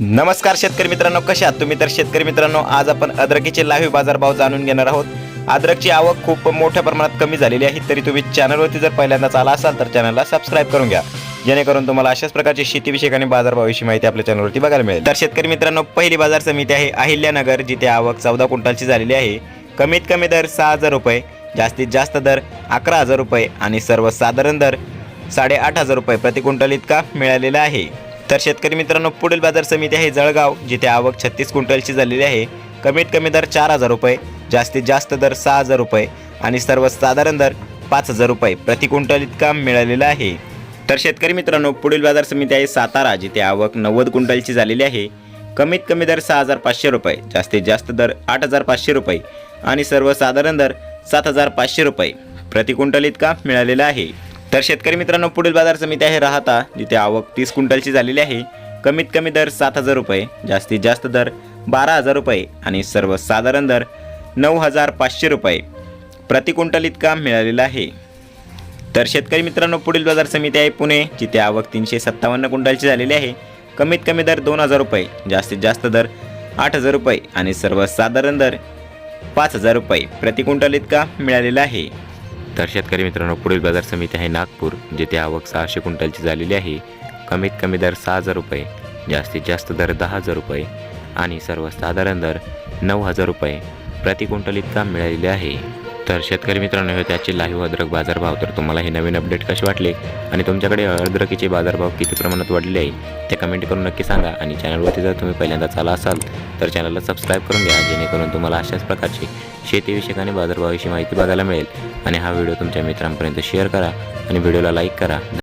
नमस्कार शेतकरी मित्रांनो कशा तुम्ही? तर शेतकरी मित्रांनो आज आपण अद्रकीचे लाईव्ह बाजारभाव जाणून घेणार आहोत. अद्रकची आवक खूप मोठ्या प्रमाणात कमी झालेली आहे तरी तुम्ही चॅनलवरती जर पहिल्यांदाच आला असाल तर चॅनलला सबस्क्राईब करून घ्या. जेणेकरून तुम्हाला अशाच प्रकारची शेतीविषयक आणि बाजारभावाविषयी माहिती आपल्या चॅनलवरती बघायला मिळेल. तर शेतकरी मित्रांनो पहिली बाजार समिती आहे अहिल्यानगर जिथे आवक चौदा क्विंटलची झालेली आहे. कमीत कमी दर सहा हजार रुपये जास्तीत जास्त दर अकरा हजार रुपये आणि सर्वसाधारण दर साडेआठ हजार रुपये प्रति क्विंटल इतका मिळालेला आहे. तर शेतकरी मित्रांनो पुढील बाजार समिती आहे जळगाव जिथे आवक छत्तीस क्विंटलची झालेली आहे. कमीत कमी दर चार हजार रुपये जास्तीत जास्त दर सहा हजार रुपये आणि सर्वसाधारण दर पाच हजार रुपये प्रति क्विंटल इतका मिळालेला आहे. तर शेतकरी मित्रांनो पुढील बाजार समिती आहे सातारा जिथे आवक नव्वद क्विंटलची झालेली आहे. कमीत कमी दर सहा हजार पाचशे रुपये जास्तीत जास्त दर आठ हजार पाचशे रुपये आणि सर्वसाधारण दर सात हजार पाचशे रुपये प्रति क्विंटल इतका मिळालेला आहे. तर शेतकरी मित्रांनो पुढील बाजार समिती आहे राहता जिथे आवक तीस क्विंटलची झालेली आहे. कमीत कमी दर सात हजार रुपये जास्तीत जास्त दर बारा हजार रुपये आणि सर्वसाधारण दर नऊ हजार पाचशे रुपये. प्रति क्विंटल इतका मिळालेला आहे. तर शेतकरी मित्रांनो पुढील बाजार समिती आहे पुणे जिथे आवक तीनशे सत्तावन्न क्विंटलची झालेली आहे. कमीत कमी दर दोन हजार रुपये जास्तीत जास्त दर आठ हजार रुपये आणि सर्वसाधारण दर पाच हजार रुपये. प्रति क्विंटल इतका मिळालेला आहे. तर शेतकरी मित्रांनो पुढील बाजार समिती आहे नागपूर जिथे आवक सहाशे क्विंटलची झालेली आहे. कमीत कमी दर सहा हजार रुपये जास्तीत जास्त दर दहा हजार रुपये आणि सर्वसाधारण दर नऊ हजार रुपये प्रति क्विंटल इतका मिळालेले आहे. तर शेतकरी मित्रांनो हे त्याचे लाईव्ह अद्रक बाजारभाव. तर तुम्हाला हे नवीन अपडेट कसे वाटले? आणि तुमच्याकडे अद्रकीचे बाजारभाव किती प्रमाणात वाढले आहे ते कमेंट करून नक्की सांगा. आणि चॅनलवरती जर तुम्ही पहिल्यांदाच आला असाल तर चॅनलला सबस्क्राईब करून घ्या जेणेकरून तुम्हाला अशाच प्रकारची शेतीविषयक आणि बाजारभावाविषयी माहिती बघायला मिळेल. आणि हा व्हिडिओ तुमच्या मित्रांपर्यंत शेअर करा आणि व्हिडिओला लाईक करा.